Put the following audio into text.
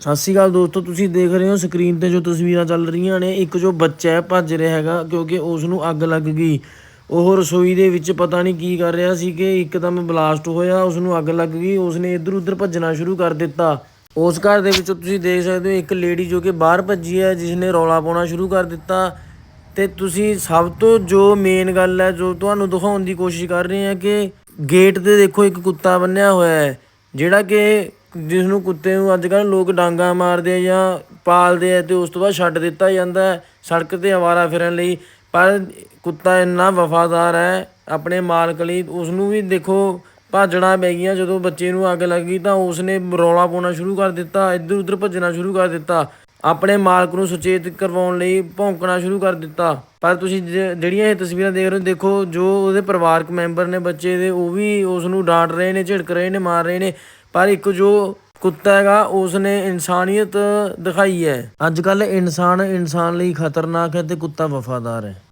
ਸਤਿ ਸ਼੍ਰੀ ਅਕਾਲ ਦੋਸਤੋ, ਤੁਸੀਂ ਦੇਖ ਰਹੇ ਹੋ ਸਕਰੀਨ ਤੇ ਜੋ ਤਸਵੀਰਾਂ ਚੱਲ ਰਹੀਆਂ ਨੇ, ਇੱਕ ਜੋ ਬੱਚਾ ਹੈ ਭੱਜ ਰਿਹਾ ਹੈਗਾ ਕਿਉਂਕਿ ਉਸ ਨੂੰ ਅੱਗ ਲੱਗ ਗਈ। ਉਹ ਰਸੋਈ ਦੇ ਵਿੱਚ ਪਤਾ ਨਹੀਂ ਕੀ ਕਰ ਰਿਹਾ ਸੀ ਕਿ ਇੱਕਦਮ ਬਲਾਸਟ ਹੋਇਆ ਉਸ ਨੂੰ ਅੱਗ ਲੱਗ ਗਈ ਉਸ ਨੇ ਇੱਧਰ ਉੱਧਰ ਭੱਜਣਾ ਸ਼ੁਰੂ ਕਰ ਦਿੱਤਾ। ਉਸ ਘਰ ਦੇ ਵਿੱਚੋਂ ਤੁਸੀਂ ਦੇਖ ਸਕਦੇ ਹੋ ਇੱਕ ਲੇਡੀ ਜੋ ਕਿ ਬਾਹਰ ਭੱਜੀ ਹੈ ਜਿਸ ਨੇ ਰੌਲਾ ਪਾਉਣਾ ਸ਼ੁਰੂ ਕਰ ਦਿੱਤਾ। ਤੇ ਤੁਸੀਂ ਸਭ ਤੋਂ ਜੋ ਮੇਨ ਗੱਲ ਹੈ, ਜੋ ਤੁਹਾਨੂੰ ਦਿਖਾਉਣ ਦੀ ਕੋਸ਼ਿਸ਼ ਕਰ ਰਹੇ ਹਾਂ ਕਿ ਗੇਟ ਤੇ ਦੇਖੋ ਇੱਕ ਕੁੱਤਾ ਬੰਨਿਆ ਹੋਇਆ ਹੈ, ਜਿਹੜਾ ਕਿ ਜਿਸ ਨੂੰ ਕੁੱਤੇ ਨੂੰ ਅੱਜ ਕੱਲ੍ਹ ਲੋਕ ਡਾਂਗਾ ਮਾਰਦੇ ਆ ਜਾਂ ਪਾਲਦੇ ਆ ਤੇ ਉਸ ਤੋਂ ਬਾਅਦ ਛੱਡ ਦਿੱਤਾ ਜਾਂਦਾ ਸੜਕ ਤੇ ਆਵਾਰਾ ਫਿਰਨ ਲਈ। ਪਰ ਕੁੱਤਾ ਇੰਨਾ ਵਫਾਦਾਰ ਹੈ ਆਪਣੇ ਮਾਲਕ ਲਈ ਉਸ ਨੂੰ ਵੀ ਦੇਖੋ ਭਾਜਣਾ ਪੈ ਗਈਆਂ। ਜਦੋਂ ਬੱਚੇ ਨੂੰ ਅੱਗ ਲੱਗੀ ਤਾਂ ਉਸ ਨੇ ਰੌਲਾ ਪਾਉਣਾ ਸ਼ੁਰੂ ਕਰ ਦਿੱਤਾ ਇੱਧਰ ਉੱਧਰ ਭੱਜਣਾ ਸ਼ੁਰੂ ਕਰ ਦਿੱਤਾ। ਆਪਣੇ ਮਾਲਕ ਨੂੰ ਸੁਚੇਤ ਕਰਵਾਉਣ ਲਈ ਭੌਂਕਣਾ ਸ਼ੁਰੂ ਕਰ ਦਿੱਤਾ। ਪਰ ਤੁਸੀਂ ਜਿਹੜੀਆਂ ਇਹ ਤਸਵੀਰਾਂ ਦੇਖ ਰਹੇ ਹੋ, ਦੇਖੋ ਜੋ ਉਹਦੇ ਪਰਿਵਾਰਕ ਮੈਂਬਰ ਨੇ ਬੱਚੇ ਦੇ, ਉਹ ਵੀ ਉਸ ਨੂੰ ਡਾਂਟ ਰਹੇ ਨੇ, ਝਿੜਕ ਰਹੇ ਨੇ, ਮਾਰ ਰਹੇ ਨੇ। ਪਰ ਇੱਕ ਜੋ ਕੁੱਤਾ ਹੈਗਾ ਉਸ ਨੇ ਇਨਸਾਨੀਅਤ ਦਿਖਾਈ ਹੈ। ਅੱਜ ਕੱਲ ਇਨਸਾਨ ਇਨਸਾਨ ਲਈ ਖਤਰਨਾਕ ਹੈ ਤੇ ਕੁੱਤਾ ਵਫਾਦਾਰ ਹੈ।